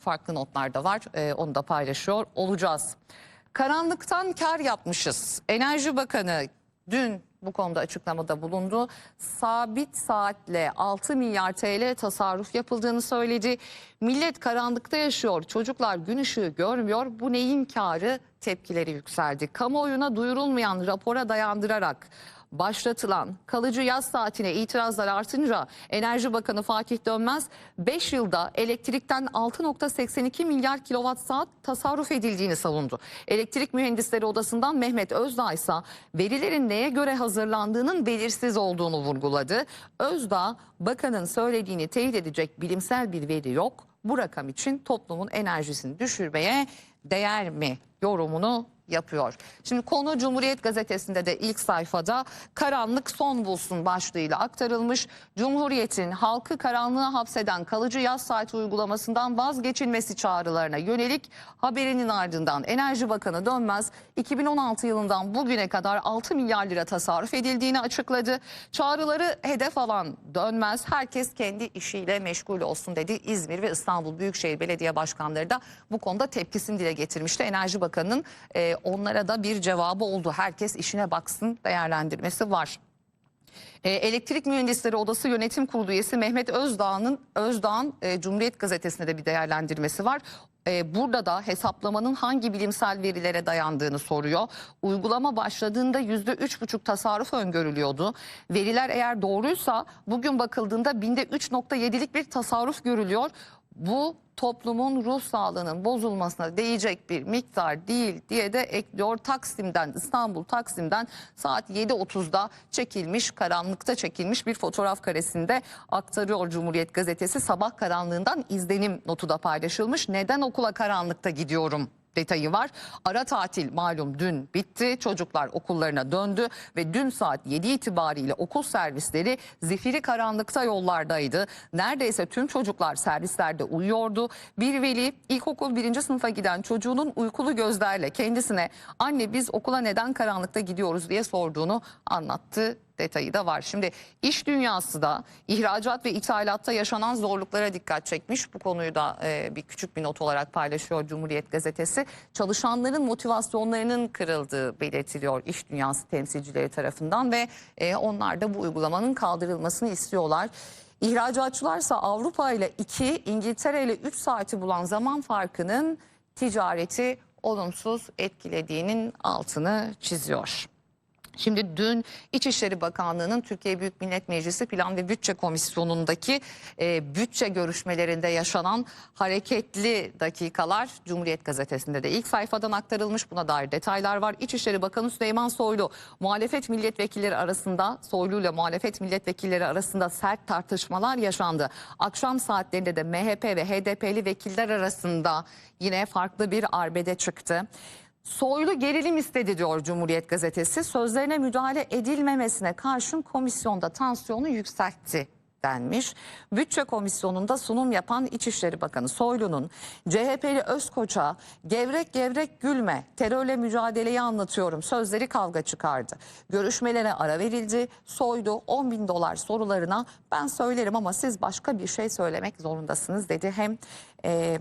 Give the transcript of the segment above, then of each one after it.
farklı notlar da var. Ee, onu da paylaşıyor olacağız. Karanlıktan kar yapmışız. Enerji Bakanı dün bu konuda açıklamada bulundu. Sabit saatle 6 milyar TL tasarruf yapıldığını söyledi. Millet karanlıkta yaşıyor. Çocuklar gün ışığı görmüyor. Bu neyin karı? Tepkileri yükseldi. Kamuoyuna duyurulmayan rapora dayandırarak başlatılan kalıcı yaz saatine itirazlar artınca Enerji Bakanı Fatih Dönmez 5 yılda elektrikten 6.82 milyar kilowatt saat tasarruf edildiğini savundu. Elektrik Mühendisleri Odası'ndan Mehmet Özdağ ise verilerin neye göre hazırlandığının belirsiz olduğunu vurguladı. Özdağ bakanın söylediğini teyit edecek bilimsel bir veri yok. Bu rakam için toplumun enerjisini düşürmeye değer mi yorumunu yapıyor. Şimdi konu Cumhuriyet Gazetesi'nde de ilk sayfada karanlık son bulsun başlığıyla aktarılmış. Cumhuriyet'in halkı karanlığa hapseden kalıcı yaz saati uygulamasından vazgeçilmesi çağrılarına yönelik haberinin ardından Enerji Bakanı Dönmez 2016 yılından bugüne kadar 6 milyar lira tasarruf edildiğini açıkladı. Çağrıları hedef alan Dönmez herkes kendi işiyle meşgul olsun dedi. İzmir ve İstanbul Büyükşehir Belediye Başkanları da bu konuda tepkisini dile getirmişti. Enerji Bakanı'nın e, onlara da bir cevabı oldu. Herkes işine baksın değerlendirmesi var. E, Elektrik Mühendisleri Odası Yönetim Kurulu üyesi Mehmet Özdağ'ın Özdağ'ın e, Cumhuriyet Gazetesi'nde de bir değerlendirmesi var. E, burada da hesaplamanın hangi bilimsel verilere dayandığını soruyor. Uygulama başladığında yüzde üç buçuk tasarruf öngörülüyordu. Veriler eğer doğruysa bugün bakıldığında binde 3.7'lik bir tasarruf görülüyor. Bu toplumun ruh sağlığının bozulmasına değecek bir miktar değil diye de ekliyor. Taksim'den İstanbul Taksim'den saat 7.30'da çekilmiş karanlıkta çekilmiş bir fotoğraf karesinde aktarıyor Cumhuriyet Gazetesi. Sabah karanlığından izlenim notu da paylaşılmış. Neden okula karanlıkta gidiyorum? Detayı var. Ara tatil malum dün bitti. Çocuklar okullarına döndü ve dün saat 7 itibariyle okul servisleri zifiri karanlıkta yollardaydı. Neredeyse tüm çocuklar servislerde uyuyordu. Bir veli ilkokul birinci sınıfa giden çocuğunun uykulu gözlerle kendisine anne biz okula neden karanlıkta gidiyoruz diye sorduğunu anlattı detayı da var. Şimdi iş dünyası da ihracat ve ithalatta yaşanan zorluklara dikkat çekmiş. Bu konuyu da e, bir küçük bir not olarak paylaşıyor Cumhuriyet Gazetesi. Çalışanların motivasyonlarının kırıldığı belirtiliyor iş dünyası temsilcileri tarafından ve e, onlar da bu uygulamanın kaldırılmasını istiyorlar. İhracatçılarsa Avrupa ile 2, İngiltere ile 3 saati bulan zaman farkının ticareti olumsuz etkilediğinin altını çiziyor. Şimdi dün İçişleri Bakanlığı'nın Türkiye Büyük Millet Meclisi Plan ve Bütçe Komisyonu'ndaki e, bütçe görüşmelerinde yaşanan hareketli dakikalar Cumhuriyet Gazetesi'nde de ilk sayfadan aktarılmış. Buna dair detaylar var. İçişleri Bakanı Süleyman Soylu muhalefet milletvekilleri arasında Soylu ile muhalefet milletvekilleri arasında sert tartışmalar yaşandı. Akşam saatlerinde de MHP ve HDP'li vekiller arasında yine farklı bir arbede çıktı. Soylu gerilim istedi diyor Cumhuriyet Gazetesi. Sözlerine müdahale edilmemesine karşın komisyonda tansiyonu yükseltti denmiş. Bütçe komisyonunda sunum yapan İçişleri Bakanı Soylu'nun CHP'li Özkoç'a gevrek gevrek gülme terörle mücadeleyi anlatıyorum sözleri kavga çıkardı. Görüşmelere ara verildi. Soylu 10 bin dolar sorularına ben söylerim ama siz başka bir şey söylemek zorundasınız dedi. Hem e,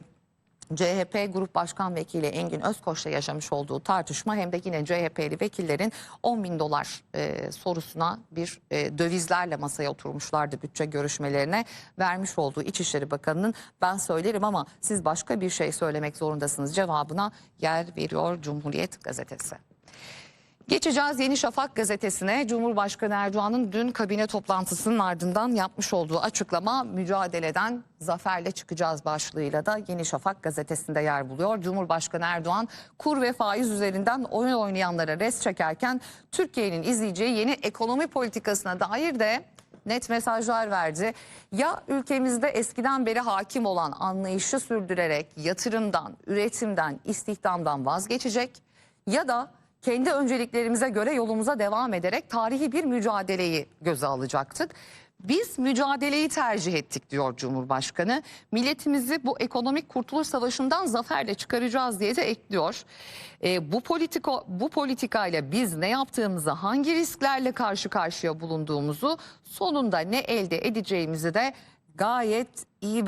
CHP Grup Başkan Vekili Engin Özkoç'la yaşamış olduğu tartışma hem de yine CHP'li vekillerin 10 bin dolar e, sorusuna bir e, dövizlerle masaya oturmuşlardı bütçe görüşmelerine vermiş olduğu İçişleri Bakanı'nın ben söylerim ama siz başka bir şey söylemek zorundasınız cevabına yer veriyor Cumhuriyet Gazetesi. Geçeceğiz Yeni Şafak gazetesine. Cumhurbaşkanı Erdoğan'ın dün kabine toplantısının ardından yapmış olduğu açıklama mücadeleden zaferle çıkacağız başlığıyla da Yeni Şafak gazetesinde yer buluyor. Cumhurbaşkanı Erdoğan kur ve faiz üzerinden oyun oynayanlara res çekerken Türkiye'nin izleyeceği yeni ekonomi politikasına dair de net mesajlar verdi. Ya ülkemizde eskiden beri hakim olan anlayışı sürdürerek yatırımdan, üretimden, istihdamdan vazgeçecek ya da kendi önceliklerimize göre yolumuza devam ederek tarihi bir mücadeleyi göze alacaktık. Biz mücadeleyi tercih ettik diyor Cumhurbaşkanı. Milletimizi bu ekonomik kurtuluş savaşından zaferle çıkaracağız diye de ekliyor. E, bu politiko bu politikayla biz ne yaptığımızı, hangi risklerle karşı karşıya bulunduğumuzu, sonunda ne elde edeceğimizi de gayet iyi,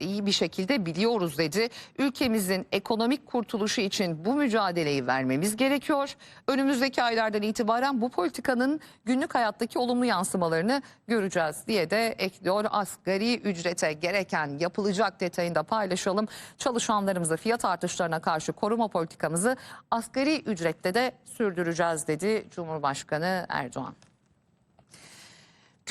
iyi bir şekilde biliyoruz dedi. Ülkemizin ekonomik kurtuluşu için bu mücadeleyi vermemiz gerekiyor. Önümüzdeki aylardan itibaren bu politikanın günlük hayattaki olumlu yansımalarını göreceğiz diye de ekliyor. Asgari ücrete gereken yapılacak detayını da paylaşalım. Çalışanlarımızı fiyat artışlarına karşı koruma politikamızı asgari ücrette de sürdüreceğiz dedi Cumhurbaşkanı Erdoğan.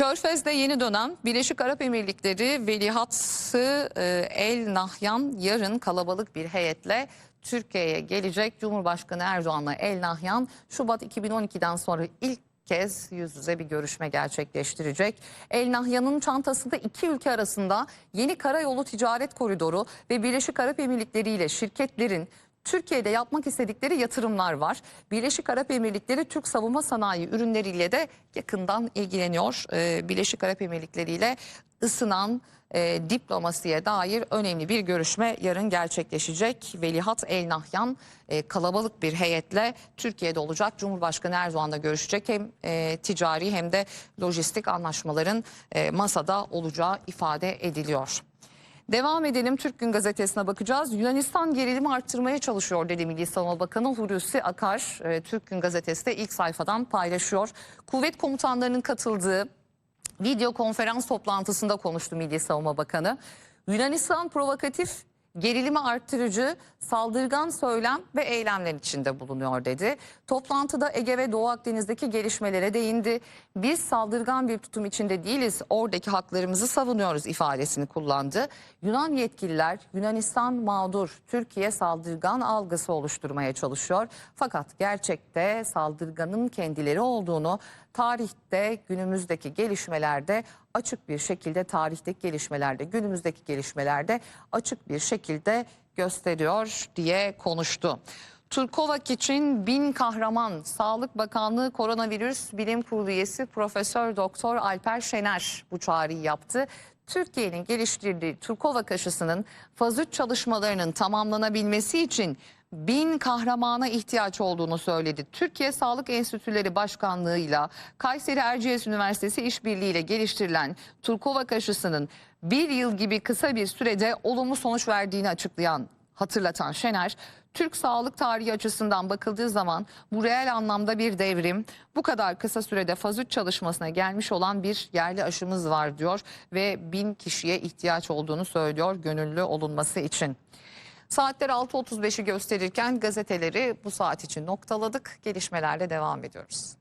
Körfez'de yeni dönem Birleşik Arap Emirlikleri Veliahtı e, El Nahyan yarın kalabalık bir heyetle Türkiye'ye gelecek. Cumhurbaşkanı Erdoğan'la El Nahyan Şubat 2012'den sonra ilk kez yüz yüze bir görüşme gerçekleştirecek. El Nahyan'ın çantasında iki ülke arasında yeni karayolu ticaret koridoru ve Birleşik Arap Emirlikleri ile şirketlerin Türkiye'de yapmak istedikleri yatırımlar var. Birleşik Arap Emirlikleri Türk savunma sanayi ürünleriyle de yakından ilgileniyor. Ee, Birleşik Arap Emirlikleri ile ısınan e, diplomasiye dair önemli bir görüşme yarın gerçekleşecek. Velihat El Nahyan e, kalabalık bir heyetle Türkiye'de olacak. Cumhurbaşkanı Erdoğan'la görüşecek. Hem e, ticari hem de lojistik anlaşmaların e, masada olacağı ifade ediliyor. Devam edelim Türk Gün Gazetesi'ne bakacağız. Yunanistan gerilimi arttırmaya çalışıyor dedi Milli Savunma Bakanı Hulusi Akar. e, Türk Gün Gazetesi de ilk sayfadan paylaşıyor. Kuvvet komutanlarının katıldığı video konferans toplantısında konuştu Milli Savunma Bakanı. Yunanistan provokatif, gerilimi arttırıcı, saldırgan söylem ve eylemler içinde bulunuyor dedi. Toplantıda Ege ve Doğu Akdeniz'deki gelişmelere değindi. Biz saldırgan bir tutum içinde değiliz, oradaki haklarımızı savunuyoruz ifadesini kullandı. Yunan yetkililer Yunanistan mağdur, Türkiye saldırgan algısı oluşturmaya çalışıyor. Fakat gerçekte saldırganın kendileri olduğunu tarihte günümüzdeki gelişmelerde açık bir şekilde tarihteki gelişmelerde günümüzdeki gelişmelerde açık bir şekilde gösteriyor diye konuştu. Turkovak için bin kahraman Sağlık Bakanlığı Koronavirüs Bilim Kurulu üyesi Profesör Doktor Alper Şener bu çağrıyı yaptı. Türkiye'nin geliştirdiği Turkovak aşısının faz 3 çalışmalarının tamamlanabilmesi için bin kahramana ihtiyaç olduğunu söyledi. Türkiye Sağlık Enstitüleri Başkanlığı'yla Kayseri Erciyes Üniversitesi işbirliğiyle geliştirilen Turkovak aşısının bir yıl gibi kısa bir sürede olumlu sonuç verdiğini açıklayan hatırlatan Şener, Türk sağlık tarihi açısından bakıldığı zaman bu reel anlamda bir devrim. Bu kadar kısa sürede faz 3 çalışmasına gelmiş olan bir yerli aşımız var diyor ve bin kişiye ihtiyaç olduğunu söylüyor gönüllü olunması için. Saatler 6.35'i gösterirken gazeteleri bu saat için noktaladık. Gelişmelerle devam ediyoruz.